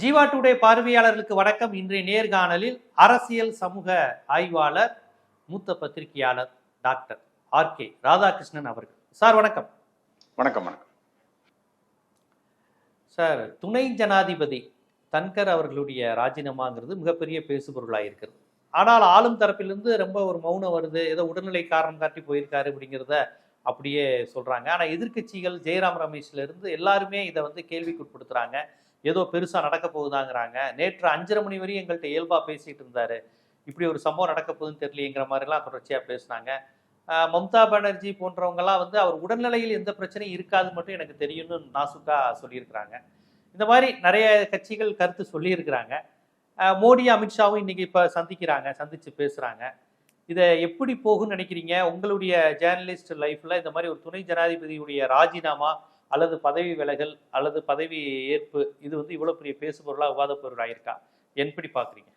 Jeeva today பார்வையாளர்களுக்கு வணக்கம். இன்றைய நேர்காணலில் அரசியல் சமூக ஆய்வாளர் மூத்த பத்திரிகையாளர் டாக்டர் ஆர் கே ராதாகிருஷ்ணன் அவர்கள். சார் வணக்கம். வணக்கம் வணக்கம். சார் துணை ஜனாதிபதி தன்கர் அவர்களுடைய ராஜினாமாங்கிறது மிகப்பெரிய பேசுபொருளாக இருக்கிறது. ஆனால் ஆளும் தரப்பிலிருந்து ரொம்ப ஒரு மௌனம் வருது. ஏதோ உடல்நிலை காரணம் காட்டி போயிருக்காரு அப்படிங்கிறத அப்படியே சொல்றாங்க. ஆனா எதிர்க்கட்சிகள் ஜெயராம் ரமேஷ்ல இருந்து எல்லாருமே இதை வந்து கேள்விக்குட்படுத்துறாங்க. ஏதோ பெருசாக நடக்க போகுதாங்கிறாங்க. நேற்று அஞ்சரை மணி வரையும் எங்கள்கிட்ட இயல்பா பேசிட்டு இருந்தாரு. இப்படி ஒரு சம்பவம் நடக்க போகுதுன்னு தெரியலையேங்கிற மாதிரிலாம் தொடர்ச்சியாக பேசுனாங்க. மம்தா பானர்ஜி போன்றவங்கலாம் வந்து அவர் உடல்நிலையில் எந்த பிரச்சனையும் இருக்காது மட்டும் எனக்கு தெரியும்னு நாசுக்கா சொல்லியிருக்கிறாங்க. இந்த மாதிரி நிறைய கட்சிகள் கருத்து சொல்லியிருக்கிறாங்க. மோடி அமித்ஷாவும் இன்னைக்கு இப்போ சந்திக்கிறாங்க சந்திச்சு பேசுறாங்க. இதை எப்படி போகும்னு நினைக்கிறீங்க? உங்களுடைய ஜேர்னலிஸ்ட் லைஃப்ல இந்த மாதிரி ஒரு துணை ஜனாதிபதியுடைய ராஜினாமா அல்லது பதவி விலகல் அல்லது பதவி ஏற்பு இது வந்து இவ்வளவு பெரிய பேசுபொருளா விவாத பொருளா இருக்கா எப்படி பாக்குறீங்க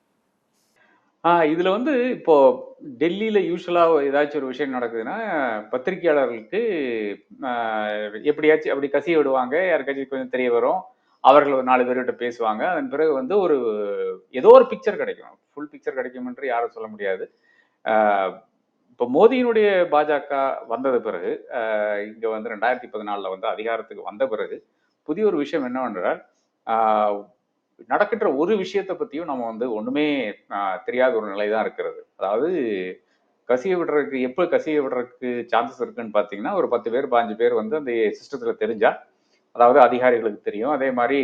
ஆ இதுல வந்து இப்போ டெல்லியில யூஸ்வலா ஏதாச்சும் ஒரு விஷயம் நடக்குதுன்னா பத்திரிகையாளர்களுக்கு எப்படியாச்சும் அப்படி கசிய விடுவாங்க யாருக்காச்சும் கொஞ்சம் தெரிய வரும் அவர்கள் ஒரு நாலு பேர்கிட்ட பேசுவாங்க அதன் பிறகு வந்து ஒரு ஏதோ ஒரு பிக்சர் கிடைக்கும். ஃபுல் பிக்சர் கிடைக்கும் என்று யாரும் சொல்ல முடியாது. இப்போ மோடியினுடைய பாஜக வந்தது பிறகு இங்கே இங்க வந்து ரெண்டாயிரத்தி பதினாலில் வந்து அதிகாரத்துக்கு வந்த பிறகு புதிய ஒரு விஷயம் என்னவென்றால் நடக்கின்ற ஒரு விஷயத்தை பத்தியும் நம்ம வந்து ஒண்ணுமே தெரியாத ஒரு நிலை தான் இருக்கிறது. அதாவது கசிய விடுறதுக்கு எப்போ கசிய விடுறதுக்கு சான்சஸ் இருக்குன்னு பார்த்தீங்கன்னா ஒரு பத்து பேர் பாஞ்சு பேர் வந்து அந்த சிஸ்டத்துல தெரிஞ்சா அதாவது அதிகாரிகளுக்கு தெரியும். அதே மாதிரி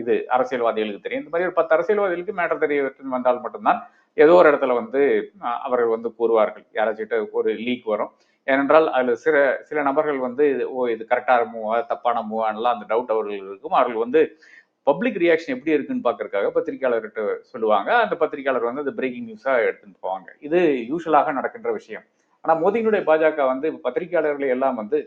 இது அரசியல்வாதிகளுக்கு தெரியும். இந்த மாதிரி ஒரு பத்து அரசியல்வாதிகளுக்கு மேட்டர் தெரிய வந்தால் மட்டும்தான் ஏதோ ஒரு இடத்துல வந்து அவர்கள் வந்து கூறுவார்கள். யாராச்சும் ஒரு லீக் வரும். ஏனென்றால் அதில் சில சில நபர்கள் வந்து ஓ இது கரெக்டான மூவா தப்பான மூவான்லாம் அந்த டவுட் அவர்கள் இருக்கும். அவர்கள் வந்து பப்ளிக் ரியாக்ஷன் எப்படி இருக்குன்னு பார்க்கறதுக்காக பத்திரிகையாளர்கிட்ட சொல்லுவாங்க. அந்த பத்திரிகையாளர் வந்து அது பிரேக்கிங் நியூஸாக எடுத்துன்னு போவாங்க. இது யூஸ்வலாக நடக்கின்ற விஷயம். ஆனால் மோதியினுடைய பாஜக வந்து பத்திரிகையாளர்களை எல்லாம் வந்து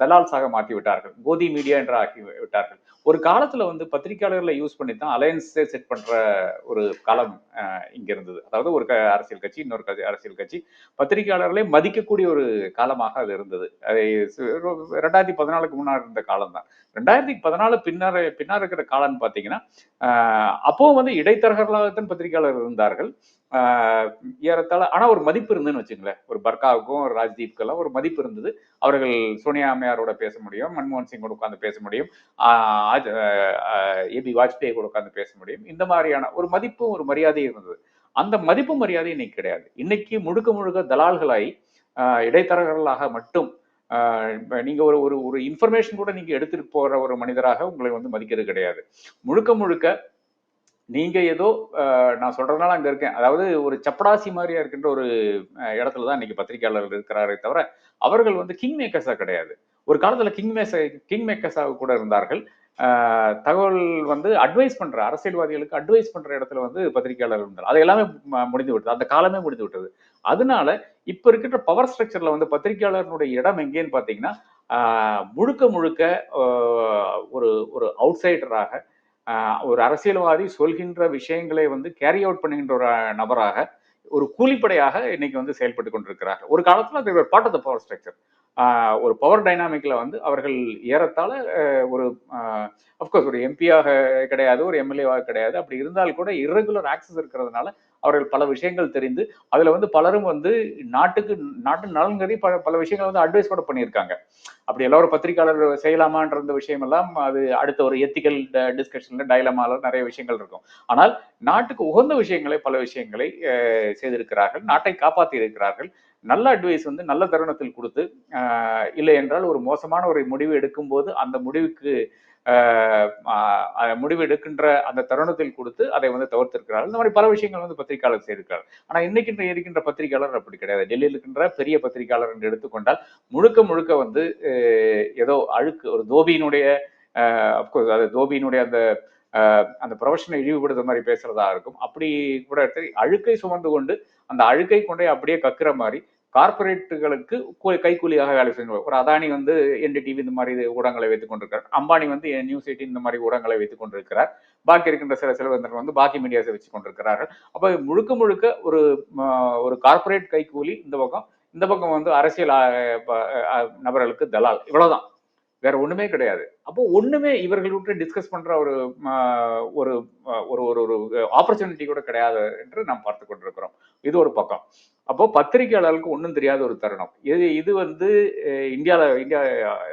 தலால்ஸாக மாற்றி விட்டார்கள் கோதி மீடியா என்று ஆக்கி விட்டார்கள். ஒரு காலத்துல வந்து பத்திரிகையாளர்களை யூஸ் பண்ணி தான் அலையன்ஸே செட் பண்ற ஒரு காலம் இங்க இருந்தது. அதாவது ஒரு க- அரசியல் கட்சி இன்னொரு அரசியல் கட்சி. பத்திரிகையாளர்களை மதிக்கக்கூடிய ஒரு காலமாக அது இருந்தது. அது ரெண்டாயிரத்தி பதினாலுக்கு முன்னாடி இருந்த காலம் தான் ரெண்டாயிரத்தி பதினாலு பின்னர் பின்னால் இருக்கிற காலம்னு பார்த்தீங்கன்னா அப்போ வந்து இடைத்தரகர்களாகத்தான் பத்திரிகையாளர் இருந்தார்கள். ஏறத்தாழ ஆனால் ஒரு மதிப்பு இருந்துன்னு வச்சுங்களேன். ஒரு பர்காவுக்கும் ஒரு ராஜ்தீப்க்கெல்லாம் ஒரு மதிப்பு இருந்தது. அவர்கள் சோனியா அம்மையாரோட பேச முடியும் மன்மோகன் சிங்கோட உட்காந்து பேச முடியும் ஏபி வாஜ்பேயி கூட உட்காந்து பேச முடியும். இந்த மாதிரியான ஒரு மதிப்பும் ஒரு மரியாதையும் இருந்தது. அந்த மதிப்பு மரியாதை இன்னைக்கு கிடையாது. இன்னைக்கு முழுக்க முழுக்க தலால்களாய் இடைத்தரகர்களாக மட்டும் நீங்கள் ஒரு ஒரு ஒரு இன்ஃபர்மேஷன் கூட நீங்கள் எடுத்துகிட்டு போகிற ஒரு மனிதராக உங்களை வந்து மதிக்கிறது கிடையாது. முழுக்க முழுக்க நீங்கள் ஏதோ நான் சொல்கிறதுனால அங்கே இருக்கேன். அதாவது ஒரு சப்படாசி மாதிரியா இருக்கின்ற ஒரு இடத்துல தான் இன்னைக்கு பத்திரிகையாளர்கள் இருக்கிறாரே தவிர அவர்கள் வந்து கிங் மேக்கர்ஸாக கிடையாது. ஒரு காலத்தில் கிங் மேச கிங் மேக்கர்ஸாக கூட இருந்தார்கள். தகவல் வந்து அட்வைஸ் பண்ற அரசியல்வாதிகளுக்கு அட்வைஸ் பண்ற இடத்துல வந்து பத்திரிகையாளர் இருந்தார் அது எல்லாமே முடிந்து விட்டது. அந்த காலமே முடிந்து விட்டது. அதனால இப்ப இருக்கின்ற பவர் ஸ்ட்ரக்சர்ல வந்து பத்திரிகையாளர்களுடைய இடம் எங்கேன்னு பாத்தீங்கன்னா முழுக்க முழுக்க ஒரு ஒரு அவுட்சைடராக ஒரு அரசியல்வாதி சொல்கின்ற விஷயங்களை வந்து கேரி அவுட் பண்ணுகின்ற ஒரு நபராக ஒரு கூலிப்படையாக இன்னைக்கு வந்து செயல்பட்டு கொண்டிருக்கிறார் ஒரு காலத்துல அது part of the power structure ஒரு பவர் டைனாமிக்ல வந்து அவர்கள் ஏறத்தாழ ஒரு அஃப்கோர்ஸ் ஒரு எம்பியாக கிடையாது ஒரு எம்எல்ஏவாக கிடையாது. அப்படி இருந்தால் கூட இரெகுலர் ஆக்சஸ் இருக்கிறதுனால அவர்கள் பல விஷயங்கள் தெரிந்து அதுல வந்து பலரும் வந்து நாட்டுக்கு நாட்டு நலன் கருதி பல பல விஷயங்களை வந்து அட்வைஸ் கூட பண்ணியிருக்காங்க. அப்படி எல்லாரும் பத்திரிகையாளர் செய்யலாமான்ற இந்த விஷயம் எல்லாம் அது அடுத்த ஒரு எத்திக்கல் டிஸ்கஷன்ல டைலமால நிறைய விஷயங்கள் இருக்கும். ஆனால் நாட்டுக்கு உகந்த விஷயங்களை பல விஷயங்களை செய்திருக்கிறார்கள் நாட்டை காப்பாற்றி இருக்கிறார்கள் நல்ல அட்வைஸ் வந்து நல்ல தருணத்தில் கொடுத்து இல்லை என்றால் ஒரு மோசமான ஒரு முடிவு எடுக்கும்போது அந்த முடிவுக்கு முடிவு எடுக்கின்ற அந்த தருணத்தில் கொடுத்து அதை வந்து தவிர்த்திருக்கிறார்கள். இந்த மாதிரி பல விஷயங்கள் வந்து பத்திரிகையாளர் செய்திருக்கிறார். ஆனா இன்னைக்கு இருக்கின்ற பத்திரிகையாளர் அப்படி கிடையாது. டெல்லியில் இருக்கின்ற பெரிய பத்திரிகையாளர் என்று எடுத்துக்கொண்டால் முழுக்க முழுக்க வந்து ஏதோ அழுக்கு ஒரு தோபியினுடைய அப்கோர்ஸ் அது தோபியினுடைய அந்த அந்த ப்ரொஃபஷனை இழிவுபடுத்த மாதிரி பேசுறதா இருக்கும். அப்படி கூட எடுத்து அழுக்கை சுமந்து கொண்டு அந்த அழுக்கை கொண்டே அப்படியே கக்குற மாதிரி கார்பரேட்டுகளுக்கு கைக்கூலியாக வேலை செய்யணும் ஒரு அதானி வந்து என்டிடிவி இந்த மாதிரி ஊடகங்களை வைத்துக் கொண்டிருக்கிறார். அம்பானி வந்து நியூஸ் எயிட்டின் இந்த மாதிரி ஊடகங்களை வைத்துக் கொண்டிருக்கிறார். பாக்கி இருக்கின்ற சில செல்வந்தர்கள் வந்து பாக்கி மீடியாஸை வச்சு கொண்டிருக்கிறார்கள். அப்ப முழுக்க முழுக்க ஒரு ஒரு கார்ப்பரேட் கைக்கூலி இந்த பக்கம் இந்த பக்கம் வந்து அரசியல் நபர்களுக்கு தலால். இவ்வளவுதான். வேற ஒண்ணுமே கிடையாது. அப்போ ஒண்ணுமே இவர்கள் விட்டு டிஸ்கஸ் பண்ற ஒரு ஒரு ஒரு ஒரு ஒரு ஆப்பர்ச்சுனிட்டி கூட கிடையாது என்று நாம் பார்த்து கொண்டிருக்கிறோம். இது ஒரு பக்கம். அப்போ பத்திரிகையாளர்களுக்கு ஒன்றும் தெரியாத ஒரு தருணம். இது இது வந்து இந்தியாவில் இந்தியா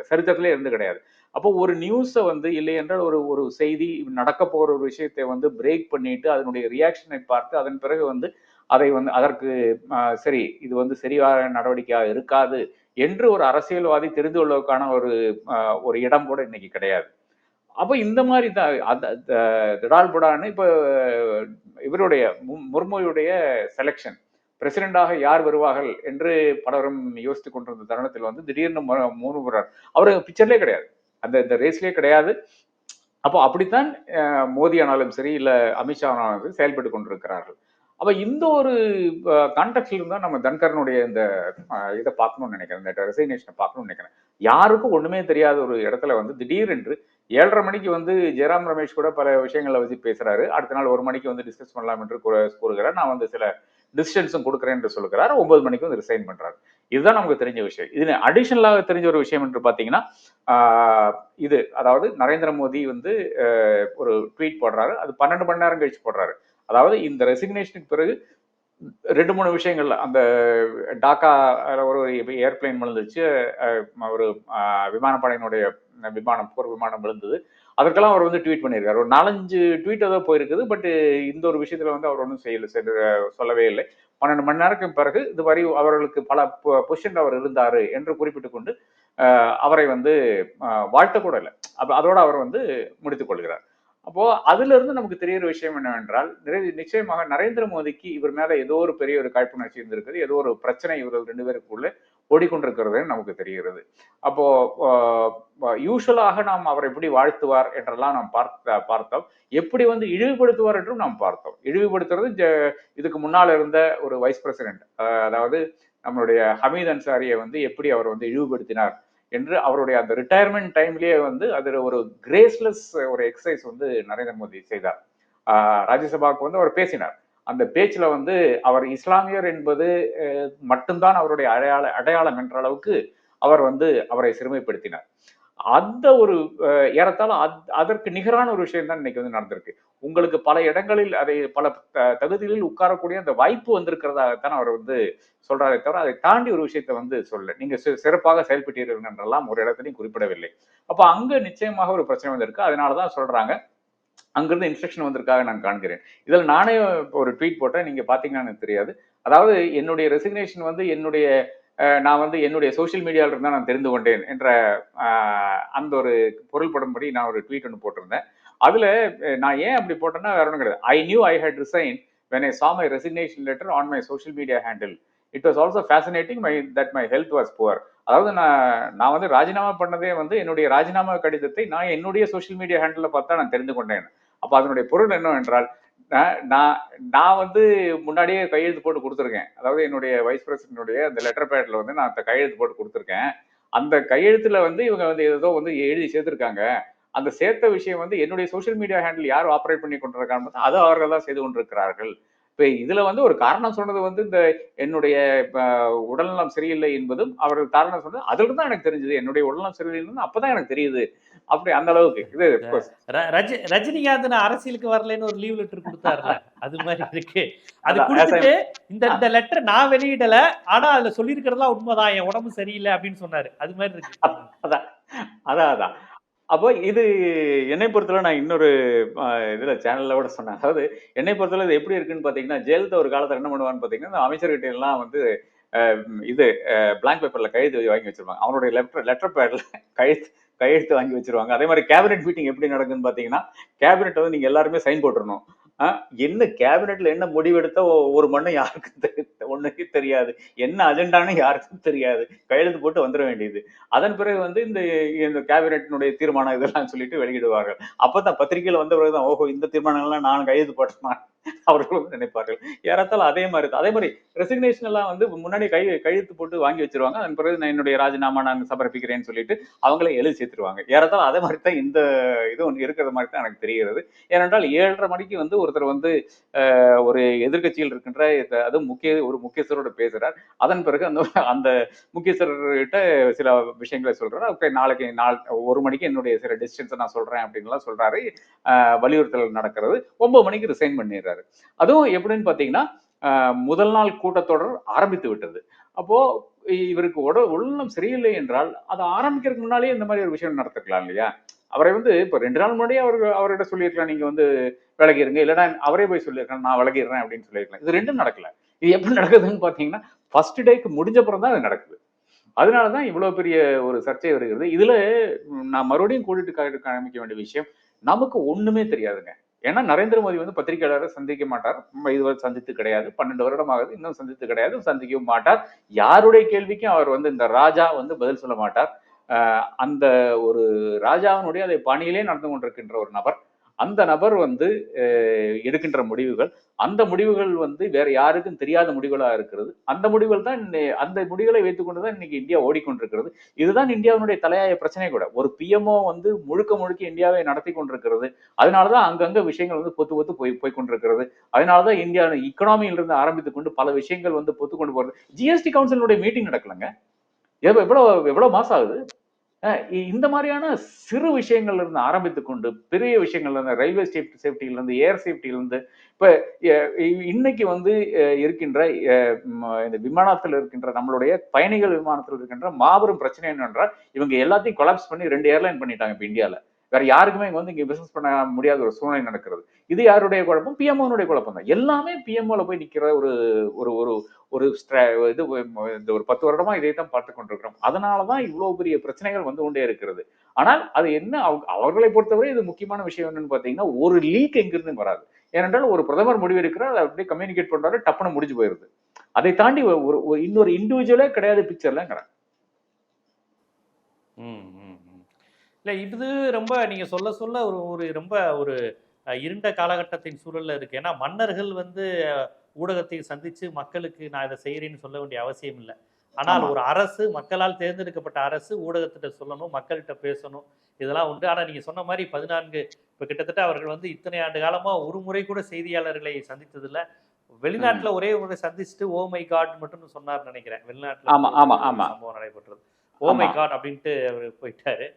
சரித்திரத்திலே இருந்து கிடையாது. அப்போ ஒரு நியூஸை வந்து இல்லை என்றால் ஒரு ஒரு செய்தி நடக்க போகிற ஒரு விஷயத்தை வந்து பிரேக் பண்ணிட்டு அதனுடைய ரியாக்ஷனை பார்த்து அதன் பிறகு வந்து அதை வந்து அதற்கு சரி இது வந்து சரியான நடவடிக்கையாக இருக்காது என்று ஒரு அரசியல்வாதி தெரிந்து கொள்வதற்கான ஒரு ஒரு இடம் கூட இன்னைக்கு கிடையாது. அப்போ இந்த மாதிரி தான் அந்த திடால்புடான்னு இப்போ இவருடைய மு- முர்முயுடைய செலெக்ஷன் பிரசிடெண்டாக யார் வருவார்கள் என்று பலரும் யோசித்துக் கொண்டிருந்த தருணத்தில் வந்து திடீர்னு மூணு முறார் அவர் பிக்சர்லேயே கிடையாது. அந்த இந்த ரேஸ்லேயே கிடையாது. அப்போ அப்படித்தான் மோடி ஆனாலும் சரி இல்ல அமித்ஷா ஆனாலும் சரி செயல்பட்டு கொண்டிருக்கிறார்கள். அப்ப இந்த ஒரு கான்டெக்ட்ல இருந்தால் நம்ம தன்கரனுடைய இந்த இதை பார்க்கணும்னு நினைக்கிறேன். இந்த ரெசிக்னேஷனை பார்க்கணும்னு நினைக்கிறேன். யாருக்கும் ஒண்ணுமே தெரியாத ஒரு இடத்துல வந்து திடீரென்று ஏழரை மணிக்கு வந்து ஜெயராம் ரமேஷ் கூட பல விஷயங்களை வச்சு பேசுறாரு. அடுத்த நாள் ஒரு மணிக்கு வந்து டிஸ்கஸ் பண்ணலாம் என்று கூற- கூறுகிறார். நான் வந்து சில டிஸ்டன்ஸும் கொடுக்குறேன் என்று சொல்லுகிறார். ஒன்பது மணிக்கு வந்து ரிசைன் பண்றாரு. இதுதான் நமக்கு தெரிஞ்ச விஷயம். இது அடிஷனலாக தெரிஞ்ச ஒரு விஷயம் என்று பார்த்தீங்கன்னா இது அதாவது நரேந்திர மோடி வந்து ஒரு ட்வீட் போடுறாரு. அது பன்னெண்டு மணி நேரம் கழிச்சு போடுறாரு. அதாவது இந்த ரெசிக்னேஷனுக்கு பிறகு ரெண்டு மூணு விஷயங்கள்ல அந்த டாக்கா ஒரு ஏர்பிளைன் விழுந்துச்சு. ஒரு விமானப்படையினுடைய விமானம் போர் விமானம் விழுந்தது. அதற்கெல்லாம் அவர் வந்து ட்வீட் பண்ணியிருக்காரு. ஒரு நாலஞ்சு ட்வீட்டாக தான் போயிருக்குது பட் இந்த ஒரு விஷயத்துல வந்து அவர் ஒன்றும் செய்யல சென்று- சொல்லவே இல்லை. பன்னெண்டு மணி நேரத்துக்கு பிறகு இது வரை அவர்களுக்கு பல பொசிஷன் அவர் இருந்தார் என்று குறிப்பிட்டு கொண்டு அவரை வந்து வாழ்த்த கூட இல்லை. அதோட அவர் வந்து முடித்துக் கொள்கிறார். அப்போ அதுல இருந்து நமக்கு தெரியற விஷயம் என்னவென்றால் நிறை- நிச்சயமாக நரேந்திர மோடிக்கு இவர் மேல ஏதோ ஒரு பெரிய ஒரு காழ்ப்புணர்ச்சி இருந்திருக்குது ஏதோ ஒரு பிரச்சனை இவர்கள் ரெண்டு பேருக்குள்ள ஓடிக்கொண்டிருக்கிறது நமக்கு தெரிகிறது. அப்போ யூஸ்வலாக நாம் அவர் எப்படி வாழ்த்துவார் என்றெல்லாம் நாம் பார்த்த பார்த்தோம். எப்படி வந்து இழிவுபடுத்துவார் என்றும் நாம் பார்த்தோம். இழிவுபடுத்துறது இதுக்கு முன்னால் இருந்த ஒரு வைஸ் பிரசிடென்ட் அதாவது நம்மளுடைய ஹமீத் அன்சாரியை வந்து எப்படி அவர் வந்து இழிவுபடுத்தினார் என்று அவருடைய அந்த ரிட்டையர்மெண்ட் டைம்லயே வந்து அதில் ஒரு கிரேஸ்லெஸ் ஒரு எக்ஸசைஸ் வந்து நரேந்திர மோடி செய்தார். ஆஹ் ராஜ்யசபாவுக்கு வந்து அவர் பேசினார். அந்த பேச்சுல வந்து அவர் இஸ்லாமியர் என்பது மட்டும்தான் அவருடைய அடையாள அடையாளம் என்ற அளவுக்கு அவர் வந்து அவரை சிறுமைப்படுத்தினார். அந்த ஒரு அஹ், ஏறத்தாழ அத்- அதற்கு நிகரான ஒரு விஷயம் தான் இன்னைக்கு வந்து நடந்திருக்கு. உங்களுக்கு பல இடங்களில் அதை பல த- தகுதிகளில் உட்காரக்கூடிய அந்த வாய்ப்பு வந்திருக்கிறதாகத்தான் அவர் வந்து சொல்றாரே தவிர அதை தாண்டி ஒரு விஷயத்த வந்து சொல்ல நீங்க சிறப்பாக செயல்பட்டீர்கள் என்றெல்லாம் ஒரு இடத்துலையும் குறிப்பிடவில்லை. அப்ப அங்க நிச்சயமாக ஒரு பிரச்சனை வந்திருக்கு. அதனாலதான் சொல்றாங்க. அங்கிருந்து இன்ஸ்ட்ரக்ஷன் வந்திருக்காக நான் காண்கிறேன். இதில் நானே ஒரு ட்வீட் போட்டேன். நீங்க பாத்தீங்கன்னா தெரியாது. அதாவது என்னுடைய ரெசிக்னேஷன் வந்து என்னுடைய நான் வந்து என்னுடைய சோஷியல் மீடியாவில் இருந்தால் நான் தெரிந்து கொண்டேன் என்ற அந்த ஒரு பொருள்படும்படி நான் ஒரு ட்வீட் ஒன்று போட்டிருந்தேன். அதுல நான் ஏன் அப்படி போட்டேன்னா வேற ஒன்றும் கிடையாது. I knew I had resign when I saw my resignation letter on my social media handle it was also fascinating my that my health was poor அதாவது நான் நான் வந்து ராஜினாமா பண்ணதே வந்து என்னுடைய ராஜினாமா கடிதத்தை நான் என்னுடைய சோஷியல் மீடியா ஹேண்டில் பார்த்தா நான் தெரிந்து கொண்டேன். அப்போ அதனுடைய பொருள் என்னவென்றால் நான் நான் நான் வந்து முன்னாடியே கையெழுத்து போட்டு கொடுத்துருக்கேன். அதாவது என்னுடைய வைஸ் பிரசிடனுடைய அந்த லெட்டர் பேட்ல வந்து நான் அந்த கையெழுத்து போட்டு கொடுத்துருக்கேன். அந்த கையெழுத்துல வந்து இவங்க வந்து ஏதோ வந்து எழுதி சேர்த்திருக்காங்க. அந்த சேர்த்த விஷயம் வந்து என்னுடைய சோஷியல் மீடியா ஹேண்டில் யார் ஆப்ரேட் பண்ணி கொண்டிருக்காங்க அது அவர்கள் தான் செய்து கொண்டிருக்கிறார்கள். இப்போ இதுல வந்து ஒரு காரணம் சொன்னது வந்து இந்த என்னுடைய உடல்நலம் சரியில்லை என்பதும் அவர்கள் காரணம் சொன்னது அதுல தான் எனக்கு தெரிஞ்சது. என்னுடைய உடல்நலம் சரியில்லைன்னு அப்பதான் எனக்கு தெரியுது. அப்படி அந்த அளவுக்கு. இது ரஜினிகாந்த் நான் அரசியலுக்கு வரலைன்னு ஒரு லீவ் லெட்டர் கொடுத்தாருல. அது மாதிரி இருக்கு. அது கொடுத்துட்டு இந்த இந்த லெட்டர் நான் வெளியிடல. ஆனா அதுல சொல்லியிருக்கிறதெல்லாம் உண்மைதான். என் உடம்பு சரியில்லை அப்படின்னு சொன்னாரு. அது மாதிரி இருக்கு. அதான். அதான் அதான். அப்போ இது என்னை பொறுத்தவரை நான் இன்னொரு இதில் சேனலில் கூட சொன்னேன். அதாவது என்னை பொறுத்தவரை இது எப்படி இருக்குன்னு பார்த்தீங்கன்னா ஜெயலலிதா ஒரு காலத்தில் என்ன பண்ணுவான்னு பார்த்தீங்கன்னா இந்த அமைச்சர்கிட்ட எல்லாம் வந்து இது பிளாங்க் பேப்பரில் கையெழுத்து வாங்கி வச்சிருவாங்க. அவனுடைய லெட்டர் லெட்டர் பேரில் கையெழுத்து கையெழுத்து வாங்கி வச்சிருவாங்க. அதே மாதிரி கேபினெட் மீட்டிங் எப்படி நடக்குதுன்னு பார்த்தீங்கன்னா கேபினெட் வந்து நீங்கள் எல்லாருமே சைன் போட்டுருணும் என்ன கேபினெட்ல என்ன முடிவெடுத்த ஒரு மண்ணும் யாருக்கும் தெரி- ஒண்ணுக்கு தெரியாது. என்ன அஜெண்டான்னு யாருக்கும் தெரியாது. கையெழுத்து போட்டு வந்துட வேண்டியது. அதன் பிறகு வந்து இந்த இந்த கேபினெட்டினுடைய தீர்மானம் இதெல்லாம் சொல்லிட்டு வெளியிடுவார்கள். அப்பதான் பத்திரிகையில வந்த பிறகுதான் ஓஹோ இந்த தீர்மானங்கள்லாம் நான் கையெழுத்து போட்டேன்? அவர்கள் வந்து நினைப்பார்கள். ஏறத்தால் அதே மாதிரி தான் அதே மாதிரி ரெசிக்னேஷன் எல்லாம் வந்து முன்னாடி கை கழுத்து போட்டு வாங்கி வச்சிருவாங்க. அதன் பிறகு நான் என்னுடைய ராஜினாமா நான் சமர்ப்பிக்கிறேன்னு சொல்லிட்டு அவங்களே எழுதி சேர்த்துருவாங்க. ஏறத்தால் அதே மாதிரி தான் இந்த இது ஒன்று இருக்கிற மாதிரி தான் எனக்கு தெரிகிறது. ஏனென்றால் ஏழரை மணிக்கு வந்து ஒருத்தர் வந்து ஒரு எதிர்க்கட்சியில் இருக்கின்ற அதுவும் முக்கிய ஒரு முக்கியஸ்தரோட பேசுறார். அதன் பிறகு அந்த அந்த முக்கியஸ்தர்கிட்ட சில விஷயங்களை சொல்றாரு. ஓகே நாளைக்கு நாள் ஒரு மணிக்கு என்னுடைய சில டிஸ்டன்ஸை நான் சொல்றேன் அப்படின்லாம் சொல்றாரு. வலியுறுத்தல் நடக்கிறது. ஒன்பது மணிக்கு ரிசைன் பண்ணிடுறாரு. அதுவும் எப்படின்னு பாத்தீங்கன்னா முதல் நாள் கூட்டத்தொடர் ஆரம்பித்து விட்டது. அப்போ இவருக்கு உட உள்ளம் சரியில்லை என்றால் அதை ஆரம்பிக்கிறதுக்கு முன்னாலே இந்த மாதிரி ஒரு விஷயம் நடத்திக்கலாம் இல்லையா? அவரை வந்து இப்போ ரெண்டு நாள் முன்னாடியே அவர் அவர்கிட்ட சொல்லியிருக்கலாம் நீங்க வந்து விலகிருங்க இல்லைன்னா அவரே போய் சொல்லியிருக்கலாம் நான் விலகிடுறேன் அப்படின்னு சொல்லியிருக்கலாம். இது ரெண்டும் நடக்கல. இது எப்படி நடக்குதுன்னு பாத்தீங்கன்னா ஃபர்ஸ்ட் டேக்கு முடிஞ்ச அப்புறம் தான் அது நடக்குது. அதனால தான் இவ்வளவு பெரிய ஒரு சர்ச்சை வருகிறது. இதுல நான் மறுபடியும் கூட்டிட்டு காமிக்க வேண்டிய விஷயம் நமக்கு ஒண்ணுமே தெரியாதுங்க. ஏன்னா நரேந்திர மோடி வந்து பத்திரிகையாளரை சந்திக்க மாட்டார். இதுவரை சந்தித்து கிடையாது. பன்னெண்டு வருடம் ஆகுது இன்னும் சந்தித்து கிடையாது. சந்திக்கவும் மாட்டார். யாருடைய கேள்விக்கும் அவர் வந்து இந்த ராஜா வந்து பதில் சொல்ல மாட்டார். அந்த ஒரு ராஜாவினுடைய அதை பணியிலே நடந்து கொண்டிருக்கின்ற ஒரு நபர். அந்த நபர் வந்து எடுக்கின்ற முடிவுகள். அந்த முடிவுகள் வந்து வேற யாருக்கும் தெரியாத முடிவுகளாக இருக்கிறது. அந்த முடிவுகள் தான் இன்னை- அந்த முடிவுகளை வைத்துக்கொண்டு தான் இன்னைக்கு இந்தியா ஓடிக்கொண்டிருக்கிறது. இதுதான் இந்தியாவினுடைய தலையாய பிரச்சனை கூட. ஒரு பிஎம்ஓ வந்து முழுக்க முழுக்க இந்தியாவை நடத்தி கொண்டிருக்கிறது. அதனாலதான் அங்கங்கே விஷயங்கள் வந்து பொத்து பொத்து போய் போய் கொண்டிருக்கிறது. அதனாலதான் இந்தியா இக்கனாமியிலிருந்து ஆரம்பித்து கொண்டு பல விஷயங்கள் வந்து பொத்து கொண்டு போகிறது ஜிஎஸ்டி கவுன்சிலுடைய மீட்டிங் நடக்கலங்க. எவ்வளோ எவ்வளவு எவ்வளவு மாசம் ஆகுது? இந்த மாதிரியான சிறு விஷயங்கள்ல இருந்து ஆரம்பித்து கொண்டு பெரிய விஷயங்கள்ல இருந்து ரயில்வே சேஃப்டி சேஃப்டியில இருந்து ஏர் சேஃப்டியில இருந்து இப்ப இன்னைக்கு வந்து இருக்கின்ற இந்த விமானத்தில் இருக்கின்ற நம்மளுடைய பயணிகள் விமானத்தில் இருக்கின்ற மாபெரும் பிரச்சனை என்னென்றால் இவங்க எல்லாத்தையும் கொலாப்ஸ் பண்ணி ரெண்டு ஏர்லைன் பண்ணிட்டாங்க இப்ப இந்தியால. வேற யாருக்குமே இங்க வந்து இங்க பிசினஸ் பண்ண முடியாத ஒரு சூழ்நிலை நடக்கிறது. இது யாருடைய குழப்பம்? பிஎம்ஓனுடைய குழப்பம் தான் எல்லாமே பிஎம்ஓல போய் நிக்கிற ஒரு ஒரு ஒரு ஒரு இது இந்த ஒரு பத்து வருடமா இதை தான் பார்த்து கொண்டிருக்கிறோம். அதனாலதான் இவ்வளவு பெரிய பிரச்சனைகள் வந்து கொண்டே இருக்கிறது. ஆனால் அது என்ன? அவர்களை பொறுத்தவரை இது முக்கியமான விஷயம் என்னன்னு பாத்தீங்கன்னா ஒரு லீக் எங்கிருந்து வராது. ஏனென்றால் ஒரு பிரதமர் முடிவெடுக்கிறார் அதை அப்படியே கம்யூனிகேட் பண்றாரு டப்புன்னு முடிஞ்சு போயிருது. அதை தாண்டி ஒரு இன்னொரு இண்டிவிஜுவலே கிடையாது பிக்சர்லங்கிறேன் ம். இல்ல இது ரொம்ப நீங்க சொல்ல சொல்ல ஒரு ஒரு ரொம்ப ஒரு இருண்ட காலகட்டத்தின் சூழல்ல இருக்கு. ஏன்னா மன்னர்கள் வந்து ஊடகத்தை சந்திச்சு மக்களுக்கு நான் இதை செய்யறேன்னு சொல்ல வேண்டிய அவசியம் இல்லை. ஆனால். ஒரு அரசு மக்களால் தேர்ந்தெடுக்கப்பட்ட அரசு ஊடகத்திட்ட சொல்லணும் மக்கள்கிட்ட பேசணும் இதெல்லாம் உண்டு. ஆனா நீங்க சொன்ன மாதிரி பதினான்கு இப்ப கிட்டத்தட்ட அவர்கள் வந்து இத்தனை ஆண்டு காலமா ஒரு முறை கூட செய்தியாளர்களை சந்தித்ததில்ல. வெளிநாட்டுல ஒரே முறை சந்திச்சுட்டு ஓ மை காட் மட்டும் சொன்னார்னு நினைக்கிறேன். வெளிநாட்டுல ஒரு. சம்பவம் நடைபெற்றது. Oh my. காட் அப்படின்ட்டு அவர் போயிட்டாரு.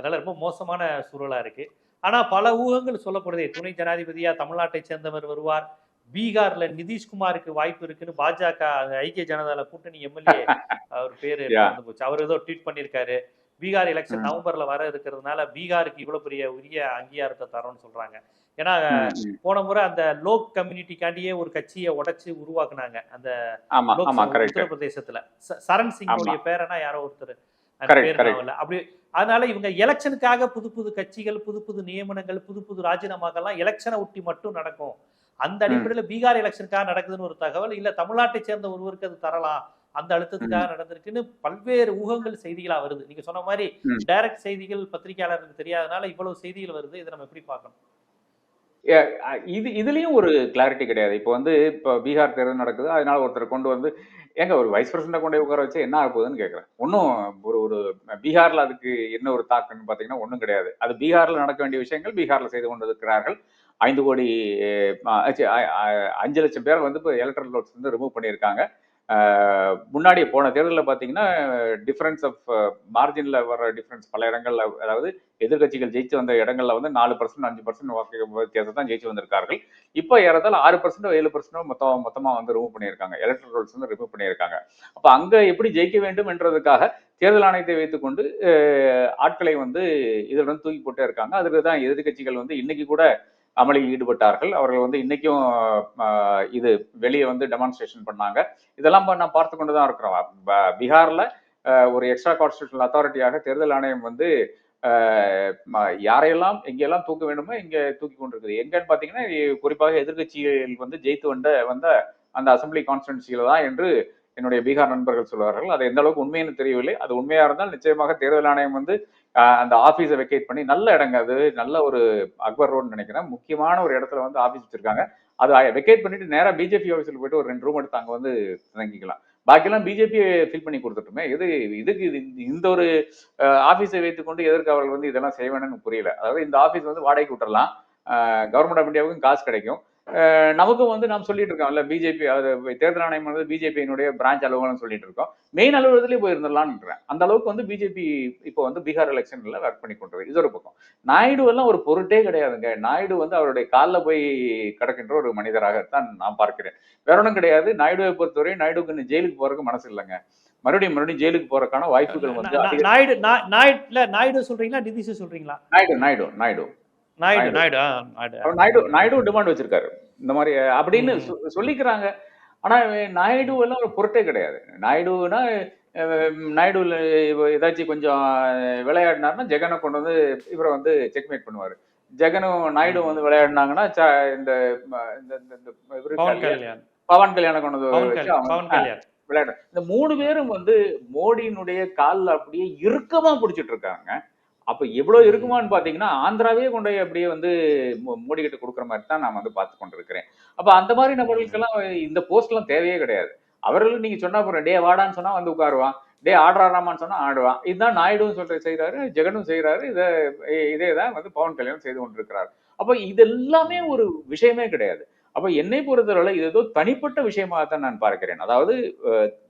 அதனால ரொம்ப மோசமான சூழலா இருக்கு. ஆனா பல ஊகங்கள் சொல்லப்படுதே. துணை ஜனாதிபதியா தமிழ்நாட்டை சேர்ந்தவர் வருவார். பீகார்ல நிதிஷ்குமாருக்கு வாய்ப்பு இருக்குன்னு பாஜக ஐக்கிய ஜனதால கூட்டணி எம்எல்ஏ அவர் பேரு போச்சு. அவர் ஏதோ ட்வீட் பண்ணியிருக்காரு. பீகார் எலெக்ஷன். நவம்பர்ல வர இருக்கிறதுனால பீகாருக்கு இவ்வளவு பெரிய உரிய அங்கீகாரத்தை தரோம்னு சொல்றாங்க. ஏன்னா. போன முறை அந்த லோக் கம்யூனிட்டிக்காண்டியே ஒரு கட்சியை உடைச்சு உருவாக்குனாங்க. அந்த உத்தரப்பிரதேசத்துல. சரண் சிங்கோடைய. பேரனா யாரோ ஒருத்தர். அப்படி அதனால இவங்க எலெக்ஷனுக்காக புது புது கட்சிகள் புது புது நியமனங்கள் புது புது ராஜினாமாக்கெல்லாம் எலெக்ஷனை ஒட்டி மட்டும் நடக்கும். அந்த அடிப்படையில பீகார் எலெக்ஷனுக்காக நடக்குதுன்னு ஒரு தகவல் இல்ல தமிழ்நாட்டை சேர்ந்த ஒருவருக்கு அது தரலாம். அந்த அழுத்தத்துக்காக நடந்திருக்குன்னு பல்வேறு ஊகங்கள் செய்திகளா வருது. நீங்க சொன்ன மாதிரி. டைரக்ட் செய்திகள் பத்திரிகையாளருக்கு தெரியாதனால இவ்வளவு செய்திகள் வருது. இதை நம்ம எப்படி பார்க்கணும்? இது இதுலயும் ஒரு கிளாரிட்டி கிடையாது. இப்போ வந்து இப்போ பீகார் தேர்தல் நடக்குது. அதனால ஒருத்தர் கொண்டு வந்து ஏங்க ஒரு வைஸ் பிரசிடண்டை கொண்டு உட்கார வச்சு என்ன ஆக போகுதுன்னு கேட்குறேன். ஒன்றும் ஒரு ஒரு பீகார்ல அதுக்கு என்ன ஒரு தாக்குன்னு பார்த்தீங்கன்னா ஒன்றும் கிடையாது. அது பீகார்ல நடக்க வேண்டிய விஷயங்கள் பீகார்ல செய்து கொண்டிருக்கிறார்கள். ஐந்து கோடி அ- அஞ்சு லட்சம் பேர் வந்து இப்போ எலக்ட்ரல் ரோட்ஸ் வந்து ரிமூவ் பண்ணியிருக்காங்க. முன்னாடி போன தேர்தலில் பார்த்தீங்கன்னா டிஃப்ரென்ஸ் ஆஃப் மார்ஜினில் வர டிஃப்ரென்ஸ் பல இடங்கள்ல அதாவது எதிர்க்கட்சிகள் ஜெயிச்சு வந்த இடங்களில் வந்து நாலு பர்சன்ட் அஞ்சு பர்சன்ட் வாக்கு வித்தியாசம் தான் ஜெயிச்சு வந்திருக்கார்கள். இப்போ ஏறத்தால் ஆறு பர்சன்ட் ஏழு பர்சன்டோ மொத்தம் மொத்தமாக வந்து ரிமூவ் பண்ணியிருக்காங்க. எலக்ட்ரல் ரோல்ஸ் வந்து ரிமூவ் பண்ணியிருக்காங்க. அப்போ அங்க எப்படி ஜெயிக்க வேண்டும் என்றதுக்காக தேர்தல் ஆணையத்தை வைத்துக்கொண்டு ஆட்களை வந்து இதில் தூக்கி போட்டே இருக்காங்க. அதுக்கு தான் எதிர்க்கட்சிகள் வந்து இன்னைக்கு கூட அமளியில் ஈடுபட்டார்கள். அவர்கள் வந்து இன்னைக்கும் இது வெளியே வந்து டெமான்ஸ்ட்ரேஷன் பண்ணாங்க. இதெல்லாம் நான் பார்த்து கொண்டு தான் இருக்கிறோம். பீகாரில் ஒரு எக்ஸ்ட்ரா கான்ஸ்டியூஷனல் அத்தாரிட்டியாக தேர்தல் ஆணையம் வந்து யாரையெல்லாம் எங்கெல்லாம் தூக்க வேண்டுமோ இங்கே தூக்கி கொண்டிருக்குது. எங்கன்னு பார்த்தீங்கன்னா குறிப்பாக எதிர்கட்சியில் வந்து ஜெயித்து வந்த வந்த அந்த அசம்பிளி கான்ஸ்டியூன்சியில தான் என்று என்னுடைய பீகார் நண்பர்கள் சொல்வார்கள். அது எந்த அளவுக்கு உண்மைன்னு தெரியவில்லை. அது உண்மையாக இருந்தால் நிச்சயமாக தேர்தல் ஆணையம் வந்து அந்த ஆஃபீஸை வெக்கேட் பண்ணி நல்ல இடங்க அது. நல்ல ஒரு அக்பர் ரோடு நினைக்கிறேன். முக்கியமான ஒரு இடத்துல வந்து ஆஃபீஸ் வச்சிருக்காங்க. அதை வெக்கேட் பண்ணிட்டு நேராக பிஜேபி ஆஃபீஸில் போயிட்டு ஒரு ரெண்டு ரூம் எடுத்து அங்கே வந்து தங்கிக்கலாம். பாக்கியெல்லாம் பிஜேபி ஃபில் பண்ணி கொடுத்துட்டுமே. இது இதுக்கு இது இந்த ஒரு ஆஃபீஸை வைத்துக்கொண்டு எதற்கு அவர்கள் வந்து இதெல்லாம் செய்ய வேணும்னு புரியல. அதாவது இந்த ஆஃபீஸ் வந்து வாடகைக்கு விட்டுறலாம். கவர்மெண்ட் ஆஃப் இந்தியாவுக்கும் காசு கிடைக்கும். நமக்கும் வந்து நாம் சொல்லிட்டு இருக்கோம் இல்ல பிஜேபி தேர்தல் ஆணையம் வந்து பிஜேபியினுடைய பிரான்ச் அலுவலகம் சொல்லிட்டு இருக்கோம். மெயின் அலுவலகத்திலேயே போயிருந்துடலாம்ன்றேன் அந்த அளவுக்கு வந்து பிஜேபி இப்போ வந்து பீகார் எலெக்ஷன்ல ஒர்க் பண்ணி கொண்டு இது ஒரு பக்கம். நாயுடு எல்லாம் ஒரு பொருட்டே கிடையாதுங்க. நாயுடு வந்து அவருடைய காலில் போய் கிடக்கின்ற ஒரு மனிதராகத்தான் நான் பார்க்கிறேன். வேற ஒன்றும் கிடையாது. நாயுடுவை பொறுத்தவரை நாயுடுக்கு ஜெயிலுக்கு போறதுக்கு மனசு இல்லைங்க. மறுபடியும் மறுபடியும் ஜெயிலுக்கு போறதுக்கான வாய்ப்புகள் வந்து. நாயுடு நாயுடு இல்ல நாயுடு சொல்றீங்களா நிதிஷ் சொல்றீங்களா? நாயுடு நாயுடு நாயுடு. நாயுடு நாயுடு. நாயுடு டிமாண்ட் வச்சிருக்காரு. இந்த மாதிரி அப்படின்னு சொல்லிக்கிறாங்க. ஆனா நாயுடு எல்லாம் ஒரு பொருட்டே கிடையாது. நாயுடுனா நாயுடுல ஏதாச்சும் கொஞ்சம் விளையாடினாருன்னா ஜெகனை கொண்டு வந்து இவரை வந்து செக்மேட் பண்ணுவாரு. ஜெகனும் நாயுடு வந்து விளையாடினாங்கன்னா இந்த பவன் கல்யாணம் கொண்டு வந்து விளையாடு இந்த மூணு பேரும் வந்து மோடியினுடைய கால்ல அப்படியே இறுக்கமா பிடிச்சிட்டு இருக்காங்க. அப்ப எவ்வளவு இருக்குமான்னு பாத்தீங்கன்னா ஆந்திராவே கொண்டு அப்படியே வந்து மோ- மோடி கிட்ட கொடுக்குற மாதிரி தான் நான் வந்து பார்த்து கொண்டிருக்கிறேன். அப்ப அந்த மாதிரி நபர்களுக்கெல்லாம் இந்த போஸ்ட் எல்லாம் தேவையே கிடையாது. அவர்கள் நீங்க சொன்னா போறேன் டே வாடான்னு சொன்னா வந்து உட்காருவான். டே ஆடுறாராமான்னு சொன்னா ஆடுவான். இதுதான் நாயுடுவும் சொல்ற செய்யறாரு ஜெகனும் செய்யறாரு இதை இதே தான் வந்து பவன் கல்யாணம் செய்து கொண்டிருக்கிறார். அப்ப இது எல்லாமே ஒரு விஷயமே கிடையாது. அப்ப என்னை பொறுத்தவரை இது ஏதோ தனிப்பட்ட விஷயமாக தான் நான் பார்க்கிறேன். அதாவது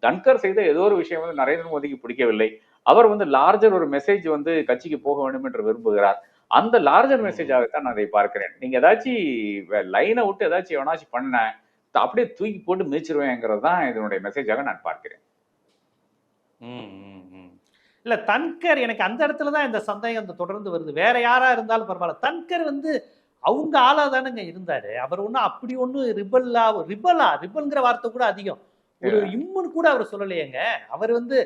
தன்கர் செய்த ஏதோ ஒரு விஷயம் வந்து நரேந்திர மோடிக்கு பிடிக்கவில்லை. அவர் வந்து லார்ஜர் ஒரு மெசேஜ் வந்து கட்சிக்கு போக வேண்டும் என்று விரும்புகிறார். அந்த லார்ஜர் மெசேஜாகத்தான் நான் அதை பார்க்கிறேன். நீங்க ஏதாச்சும் லைனை விட்டு ஏதாச்சும் எவனாச்சும் பண்ண அப்படியே தூக்கி போட்டு மிதிச்சிருவேங்கிறது தான் இதனுடைய மெசேஜாக நான் பார்க்கிறேன். இல்ல தன்கர் எனக்கு அந்த இடத்துல தான் இந்த சந்தேகம் அந்த தொடர்ந்து வருது. வேற யாரா இருந்தாலும் பரவாயில்ல. தன்கர் வந்து அவங்க ஆளா தானுங்க இருந்தாரு. அவர் ஒன்றும் அப்படி ஒன்றும் ரிபல்லா ரிபலா ரிபல்ங்கிற வார்த்தை கூட அதிகம். ஒரு இம்முன்னு கூட அவர் சொல்லலையேங்க. அவர் வந்து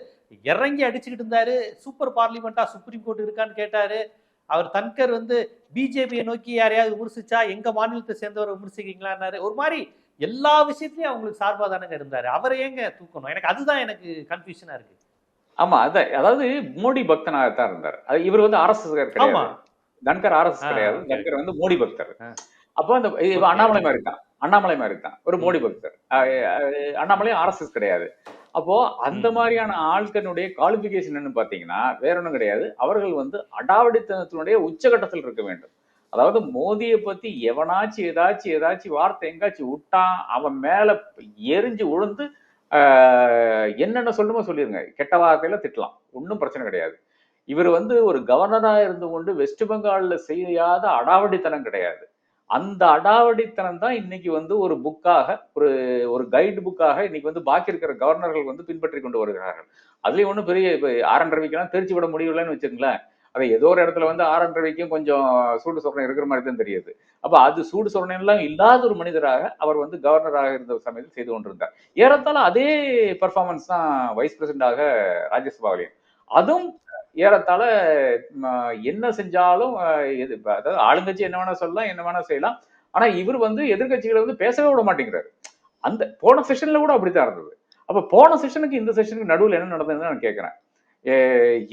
இறங்கி அடிச்சுக்கிட்டு இருந்தாரு. சூப்பர் பார்லிமெண்டா சுப்ரீம் கோர்ட் இருக்கான்னு கேட்டாரு. அவர் தன்கர் வந்து பிஜேபியை நோக்கி யாரையாவது விமர்சிச்சா எங்க மாநிலத்தை சேர்ந்தவரை விமர்சிக்கிறீங்களான்னாரு. ஒரு மாதிரி எல்லா விஷயத்துலயும் அவங்களுக்கு சார்பா தானங்க இருந்தாரு. அவரை ஏங்க தூக்கணும்? எனக்கு அதுதான் எனக்கு கன்ஃபியூஷனா இருக்கு. ஆமா அதான் அதாவது மோடி பக்தனாகத்தான் இருந்தார். இவர் வந்து ஆர்எஸ்எஸ் கிடையாது. தன்கர் ஆர்எஸ் ஆ, கிடையாது. தன்கர் வந்து மோடி பக்தர். அப்போ அந்த. அண்ணாமலை மாதிரி தான். அண்ணாமலை மாதிரி தான். ஒரு. மோடி பக்தர். அஹ் அஹ் அண்ணாமலை ஆர்எஸ்எஸ் கிடையாது. அப்போ அந்த. மாதிரியான ஆட்களுடைய குவாலிபிகேஷன் என்ன பாத்தீங்கன்னா வேற ஒண்ணும் கிடையாது. அவர்கள் வந்து அடாவடித்தனத்தினுடைய உச்சகட்டத்தில் இருக்க வேண்டும். அதாவது மோதியை பத்தி எவனாச்சும் ஏதாச்சும் ஏதாச்சும் வார்த்தை எங்காச்சும் விட்டான் அவன் மேல எரிஞ்சு உழுந்து என்னென்ன சொல்லுமோ சொல்லிருங்க. கெட்ட வார்த்தையில திட்டலாம். ஒன்றும் பிரச்சனை கிடையாது. இவர் வந்து ஒரு கவர்னரா இருந்து கொண்டு வெஸ்ட் பெங்கால்ல செய்யாத அடாவடித்தனம் கிடையாது. அந்த அடாவடித்தனம் தான் இன்னைக்கு வந்து ஒரு புக்காக ஒரு ஒரு கைடு புக்காக இன்னைக்கு வந்து பாக்கி இருக்கிற கவர்னர்கள் வந்து பின்பற்றி கொண்டு வருகிறார்கள். அதுலயும் ஒன்றும் பெரிய இப்போ ஆர் என் ரவிக்கெல்லாம் திருச்சி விட முடியலன்னு வச்சுங்களேன் அதை ஏதோ ஒரு இடத்துல வந்து ஆர் என் ரவிக்கும் கொஞ்சம் சூடு சொரணை இருக்கிற மாதிரி தான் தெரியுது. அப்ப அது சூடு சொரணை எல்லாம் இல்லாத ஒரு மனிதராக அவர் வந்து கவர்னராக இருந்த சமயத்தில் செய்து கொண்டிருந்தார். ஏறத்தாலும் அதே பர்ஃபார்மன்ஸ் தான் வைஸ் பிரசிடண்டாக ராஜ்யசபாவிலையும். அதுவும் ஏறத்தாழ என்ன செஞ்சாலும் எது அதாவது ஆளுங்கட்சி என்ன வேணா சொல்லலாம் என்ன வேணா செய்யலாம். ஆனா இவர் வந்து எதிர்க்கட்சிகளை வந்து பேசவே விட மாட்டேங்கிறாரு. அந்த போன செஷன்ல கூட அப்படித்தான் இருந்தது. அப்ப போன செஷனுக்கு இந்த செஷனுக்கு நடுவில் என்ன நடந்ததுன்னு நான் கேட்கிறேன்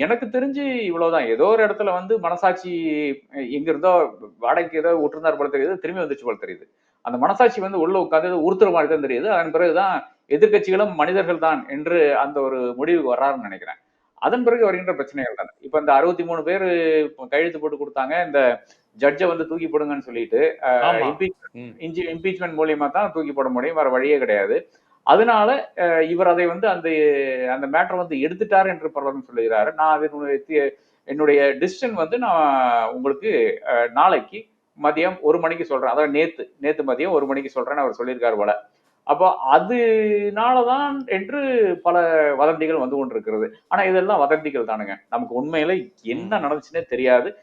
எனக்கு தெரிஞ்சு இவ்வளவுதான். ஏதோ ஒரு இடத்துல வந்து மனசாட்சி அஹ், எங்க இருந்தோ வாடகைக்கு ஏதோ விட்டுருந்தார் போல தெரியுது திரும்பி வந்துச்சு போல தெரியுது. அந்த மனசாட்சி வந்து உள்ள உட்காந்து ஏதோ உறுத்துற மாதிரி தான் தெரியுது. அதன் பிறகுதான் எதிர்க்கட்சிகளும் மனிதர்கள் தான் என்று அந்த ஒரு முடிவுக்கு வர்றாருன்னு நினைக்கிறேன். அதன் பிறகு வருகின்ற பிரச்சனைகள் தான். இப்ப இந்த அறுபத்தி மூணு பேர் கையெழுத்து போட்டு கொடுத்தாங்க இந்த ஜட்ஜை வந்து தூக்கி போடுங்கன்னு சொல்லிட்டு. இம்பீச்மெண்ட் மூலியமா தான் தூக்கி போட முடியும் வேற வழியே கிடையாது. அதனால இவர் அதை வந்து அந்த அந்த மேட்டர் வந்து எடுத்துட்டார் என்று பலரும் சொல்லுகிறாரு நான் அதனுடைய என்னுடைய டிசிஷன் வந்து நான் உங்களுக்கு நாளைக்கு மதியம் ஒரு மணிக்கு சொல்றேன். அதாவது நேத்து நேத்து மதியம் ஒரு மணிக்கு சொல்றேன்னு அவர் சொல்லியிருக்காரு போல. அப்போ அதனாலதான் என்று பல வதந்திகள் வந்து கொண்டிருக்கிறது. ஆனா இதெல்லாம் வதந்திகள் தானுங்க. நமக்கு உண்மையில என்ன நடந்துச்சுன்னே தெரியாது.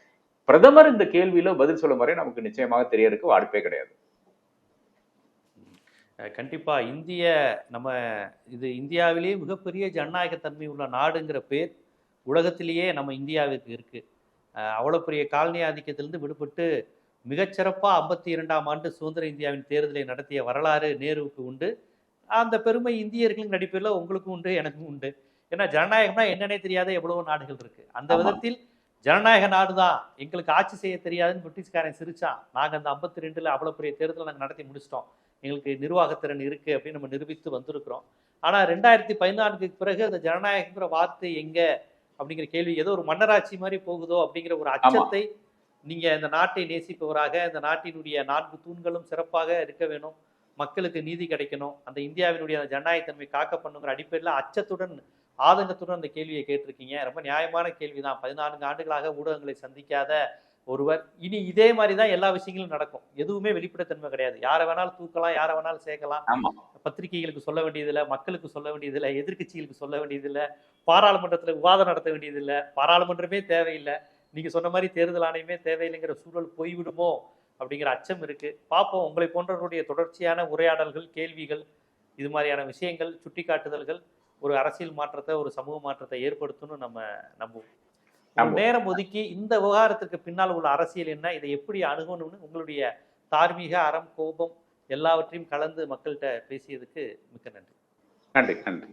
பிரதமர் இந்த கேள்வியில பதில் சொல்லும் வரை நமக்கு நிச்சயமாக தெரியறதுக்கு வாய்ப்பே கிடையாது. கண்டிப்பா இந்திய நம்ம இது இந்தியாவிலேயே மிகப்பெரிய ஜனநாயகத்தன்மை உள்ள நாடுங்கிற பேர் உலகத்திலேயே நம்ம இந்தியாவுக்கு இருக்கு. அஹ் அவ்வளவு பெரிய காலனி ஆதிக்கத்திலிருந்து விடுபட்டு மிகச்சிறப்பா ஐம்பத்தி இரண்டாம் ஆண்டு சுதந்திர இந்தியாவின் தேர்தலை நடத்திய வரலாறு நேருவுக்கு உண்டு. அந்த பெருமை இந்தியர்களின் நடிப்பில் உங்களுக்கும் உண்டு எனக்கும் உண்டு. ஏன்னா ஜனநாயகம்னா என்னன்னே தெரியாத எவ்வளவோ நாடுகள் இருக்கு. அந்த. விதத்தில் ஜனநாயக நாடுதான் எங்களுக்கு ஆட்சி செய்ய தெரியாதுன்னு பிரிட்டிஷ்காரன் சிரிச்சான். நாங்க அந்த ஐம்பத்தி ரெண்டுல அவ்வளவு பெரிய தேர்தலை நாங்க நடத்தி முடிச்சிட்டோம். எங்களுக்கு நிர்வாகத்திறன் இருக்கு அப்படின்னு நம்ம நிரூபித்து வந்திருக்கிறோம். ஆனா ரெண்டாயிரத்தி பதினான்குக்கு பிறகு அந்த ஜனநாயகங்கிற வார்த்தை எங்க அப்படிங்கிற கேள்வி ஏதோ ஒரு மன்னராட்சி மாதிரி போகுதோ அப்படிங்கிற ஒரு அச்சத்தை நீங்க இந்த நாட்டை நேசிப்பவராக இந்த நாட்டினுடைய நான்கு தூண்களும் சிறப்பாக இருக்க வேணும். மக்களுக்கு நீதி கிடைக்கணும். அந்த இந்தியாவினுடைய அந்த ஜனநாயகத்தன்மை காக்க பண்ணுங்கிற அடிப்படையில் அச்சத்துடன் ஆதங்கத்துடன் அந்த கேள்வியை கேட்டிருக்கீங்க. ரொம்ப நியாயமான கேள்விதான். பதினான்கு ஆண்டுகளாக ஊடகங்களை சந்திக்காத ஒருவர். இனி இதே மாதிரி தான் எல்லா விஷயங்களும் நடக்கும். எதுவுமே வெளிப்படைத்தன்மை கிடையாது. யாரை வேணாலும் தூக்கலாம் யாரை வேணாலும் சேர்க்கலாம். பத்திரிகைகளுக்கு சொல்ல வேண்டியதில்லை மக்களுக்கு சொல்ல வேண்டியதில்லை எதிர்க்கட்சிகளுக்கு சொல்ல வேண்டியதில்லை பாராளுமன்றத்தில் விவாதம் நடத்த வேண்டியதில்லை பாராளுமன்றமே தேவையில்லை. நீங்க சொன்ன மாதிரி தேர்தல் ஆணையமே தேவையில்லைங்கிற சூழல் போய்விடுமோ அப்படிங்கிற அச்சம் இருக்கு. பார்ப்போம். உங்களை போன்றவர்களுடைய தொடர்ச்சியான உரையாடல்கள் கேள்விகள் இது மாதிரியான விஷயங்கள் சுட்டிக்காட்டுதல்கள் ஒரு அரசியல் மாற்றத்தை ஒரு சமூக மாற்றத்தை ஏற்படுத்தும்னு நம்ம நம்புவோம். நேரம் ஒதுக்கி இந்த விவகாரத்துக்கு பின்னால் உள்ள அரசியல் என்ன இதை எப்படி அணுகணும்னு உங்களுடைய தார்மீக அறம் கோபம் எல்லாவற்றையும் கலந்து மக்கள்கிட்ட பேசியதுக்கு மிக்க நன்றி. நன்றி நன்றி.